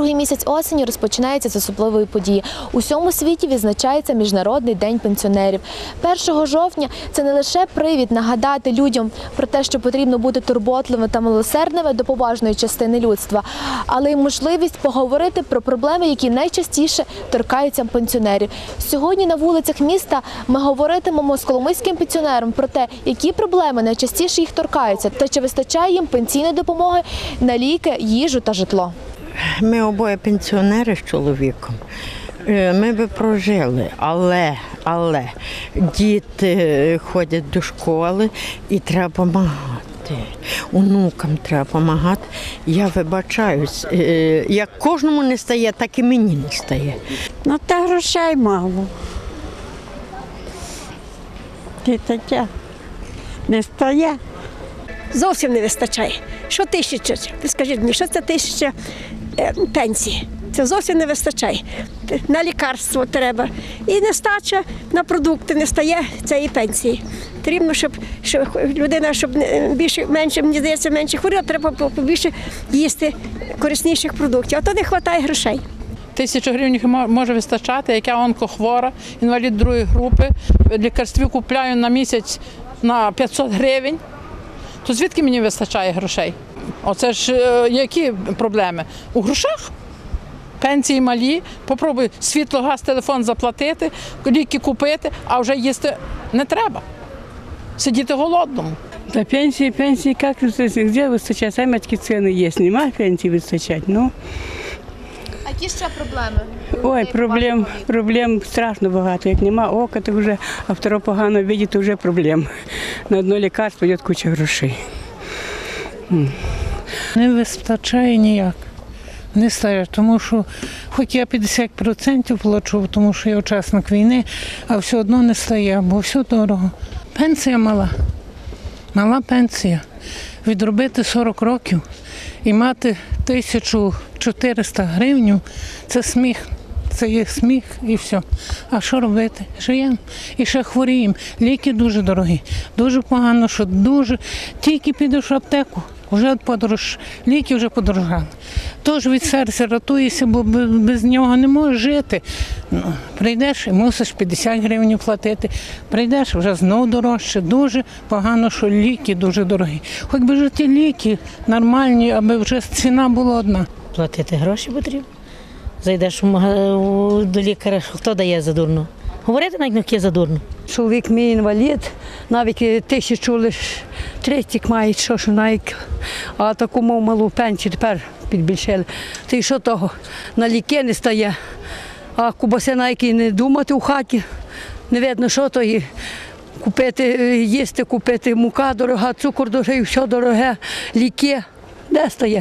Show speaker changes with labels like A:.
A: Другий місяць осені розпочинається з особливої події. У всьому світі відзначається Міжнародний день пенсіонерів. 1 жовтня це не лише привід нагадати людям про те, що потрібно бути турботливими та милосердними до поважної частини людства, але й можливість поговорити про проблеми, які найчастіше торкаються пенсіонерів. Сьогодні на вулицях міста ми говоритимемо з коломийським пенсіонером про те, які проблеми найчастіше їх торкаються, та чи вистачає їм пенсійної допомоги на ліки, їжу та житло.
B: Ми обоє пенсіонери з чоловіком. Е, Ми би прожили, але, але діти е, ходять до школи і треба допомагати. Онукам треба допомагати. Я вибачаюсь, е, як кожному не стає, так і мені не стає.
C: Ну та грошей мало. Таке не стає.
D: зовсім не вистачає. Що тисяча? Ви скажіть мені, що це тисяча пенсії? Це зовсім не вистачає. На лікарство треба. І нестача на продукти не стає цієї пенсії. Потрібно, щоб, щоб людина, щоб більше, менше, мені здається, менше хворіла, треба по- побільше їсти корисніших продуктів. А то не вистачає грошей.
E: Тисячу гривень може вистачати, як я онкохвора, інвалід другої групи. Лікарстві купляю на місяць на 500 гривень. То звідки мені вистачає грошей? Оце ж е, які проблеми? У грошах? Пенсії малі, попробуй світло, газ, телефон заплатити, ліки купити, а вже їсти не треба. Сидіти голодному.
F: Да пенсии, пенсии, как выстачать? Где выстачать? Сами такие цены есть. Нема пенсии выстачать. Ну,
A: А які ще проблеми?
F: ой, проблем, проблем страшно багато. Як нема ока, то вже, а второ погано видіти, вже проблем. На одно лікарство йде куча грошей.
G: Не вистачає ніяк. Не стає, тому що хоч я 50% плачу, тому що я учасник війни, а все одно не стає, бо все дорого. Пенсія мала. Мала пенсія. Відробити 40 років і мати 1400 гривень це сміх. Це є сміх і все. А що робити? Живемо і ще хворіємо. Ліки дуже дорогі. Дуже погано, що дуже тільки підеш в аптеку, вже подорож, ліки вже подорожали. Тож від серця рятуєшся, бо без нього не можеш жити. Ну, прийдеш і мусиш 50 гривень платити. Прийдеш вже знов дорожче. Дуже погано, що ліки дуже дорогі. Хоч би ж ті ліки нормальні, аби вже ціна була одна.
H: Платити гроші потрібно. Зайдеш до лікаря, хто дає за дурно? Говорити навіть не є за дурно.
C: Чоловік мій інвалід, навіть тисячу третік має, що ж навіть, а таку мов малу пенсію тепер підбільшили. Й що того? На ліки не стає, а кубаси навіть не думати у хаті. Не видно, що то і купити, е, їсти, купити мука дорога, цукор дорогий, все дороге, ліки. Де стає?